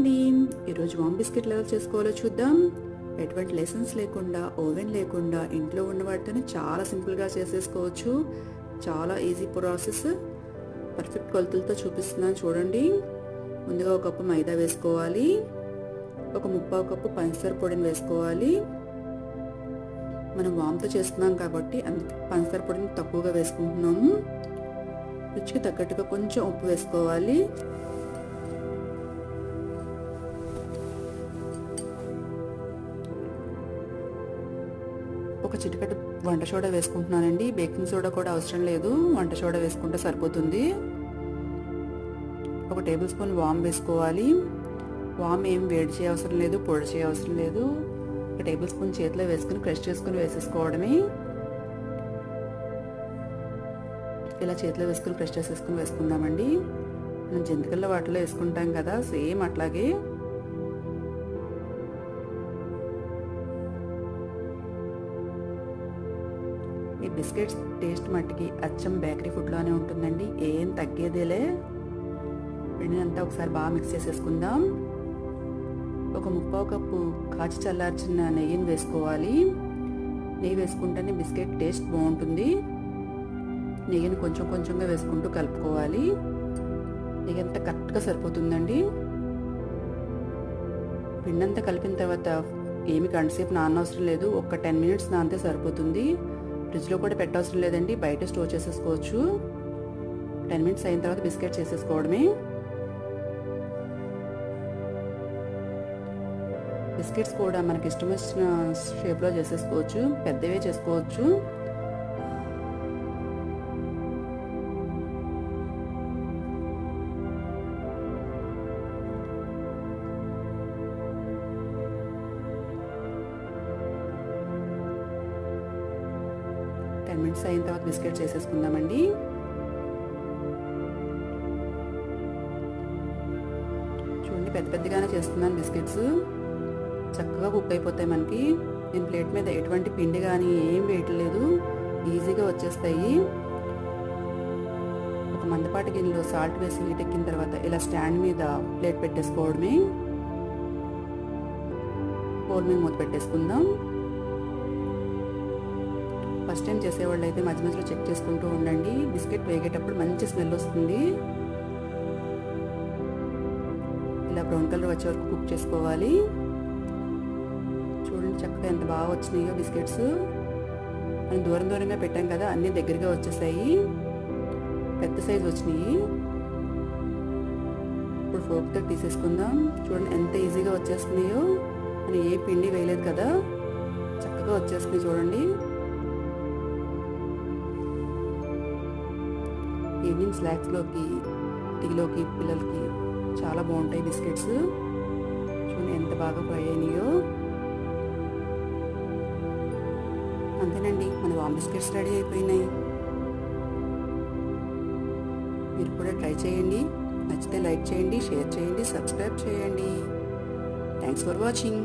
అండి ఈరోజు వామ్ బిస్కెట్లు ఎలా చేసుకోవాలో చూద్దాం. ఎటువంటి లెసన్స్ లేకుండా ఓవెన్ లేకుండా ఇంట్లో ఉన్న వాటితోనే చాలా సింపుల్గా చేసేసుకోవచ్చు. చాలా ఈజీ ప్రాసెస్ పర్ఫెక్ట్ కొలతలతో చూపిస్తున్నాను చూడండి. ముందుగా ఒక కప్పు మైదా వేసుకోవాలి. ఒక ముప్పావు కప్పు పంచదార పొడిని వేసుకోవాలి. మనం వామ్తో చేస్తున్నాం కాబట్టి అందుకే పంచదార పొడిని తక్కువగా వేసుకుంటున్నాము. రుచికి తగ్గట్టుగా కొంచెం ఉప్పు వేసుకోవాలి. ఒక చిటికట వంట సోడా వేసుకుంటున్నానండి. బేకింగ్ సోడా కూడా అవసరం లేదు. వంట సోడా వేసుకుంటే సరిపోతుంది. ఒక టేబుల్ స్పూన్ వామ్ వేసుకోవాలి. వామ్ ఏం వేడి చేయ అవసరం లేదు పొడి చేయ అవసరం లేదు. ఒక టేబుల్ స్పూన్ చేతిలో వేసుకుని క్రష్ చేసుకుని వేసేసుకోవడమే. ఇలా చేతిలో వేసుకుని క్రష్ చేసేసుకుని వేసుకుందామండి. మనం జంతికల్లో వాటిలో వేసుకుంటాం కదా సేమ్ అట్లాగే. ఈ బిస్కెట్స్ టేస్ట్ మట్టికి అచ్చం బేకరీ ఫుడ్లోనే ఉంటుందండి. ఏం తగ్గేదేలే. పిండినంతా ఒకసారి బాగా మిక్స్ చేసేసుకుందాం. ఒక ముప్పావు కప్పు కాచి చల్లార్చిన నెయ్యిని వేసుకోవాలి. నెయ్యి వేసుకుంటేనే బిస్కెట్ టేస్ట్ బాగుంటుంది. నెయ్యిని కొంచెం కొంచెంగా వేసుకుంటూ కలుపుకోవాలి. నెయ్యి అంతా కరెక్ట్గా సరిపోతుందండి. పిండంతా కలిపిన తర్వాత ఏమి గంటసేపు నానవసరం లేదు. ఒక టెన్ మినిట్స్ నానితే సరిపోతుంది. ఫ్రిడ్జ్లో కూడా పెట్టవసరం లేదండి. బయట స్టోర్ చేసేసుకోవచ్చు. టెన్ మినిట్స్ అయిన తర్వాత బిస్కెట్ చేసేసుకోవడమే. బిస్కెట్స్ కూడా మనకి ఇష్టం వచ్చిన షేప్లో చేసేసుకోవచ్చు. పెద్దవే చేసుకోవచ్చు. టెన్ మినిట్స్ అయిన తర్వాత బిస్కెట్ చేసేసుకుందామండి. చూడండి పెద్ద పెద్దగానే చేస్తున్నాను బిస్కెట్స్. చక్కగా కుక్ అయిపోతాయి మనకి. నేను ప్లేట్ మీద ఎటువంటి పిండి కానీ ఏం వేయట్లేదు. ఈజీగా వచ్చేస్తాయి. ఒక మందపాటి గిన్నెలో సాల్ట్ వేసి వీటెక్కిన తర్వాత ఇలా స్టాండ్ మీద ప్లేట్ పెట్టేసుకోవడమే. పోల్ మీద మూత పెట్టేసుకుందాం. ఫస్ట్ టైం చేసేవాళ్ళు అయితే మధ్య మధ్యలో చెక్ చేసుకుంటూ ఉండండి. బిస్కెట్ వేగేటప్పుడు మంచి స్మెల్ వస్తుంది. ఇలా బ్రౌన్ కలర్ వచ్చే వరకు కుక్ చేసుకోవాలి. చూడండి చక్కగా ఎంత బాగా వచ్చినాయో బిస్కెట్స్. మనం దూరం దూరంగా పెట్టాం కదా అన్నీ దగ్గరగా వచ్చేసాయి. పెద్ద సైజు వచ్చినాయి. ఇప్పుడు ఫోక్తో తీసేసుకుందాం. చూడండి ఎంత ఈజీగా వచ్చేస్తున్నాయో. మనం ఏ పిండి వేయలేదు కదా చక్కగా వచ్చేస్తున్నాయి చూడండి. ఈవినింగ్ స్నాక్స్లోకి టీలోకి పిల్లలకి చాలా బాగుంటాయి బిస్కెట్స్. చూడండి ఎంత బాగా ఫ్రై అయినాయో. అంతేనండి మన వామ్ బిస్కెట్స్ రెడీ అయిపోయినాయి. మీరు కూడా ట్రై చేయండి నచ్చితే లైక్ చేయండి షేర్ చేయండి సబ్స్క్రైబ్ చేయండి. Thanks for watching.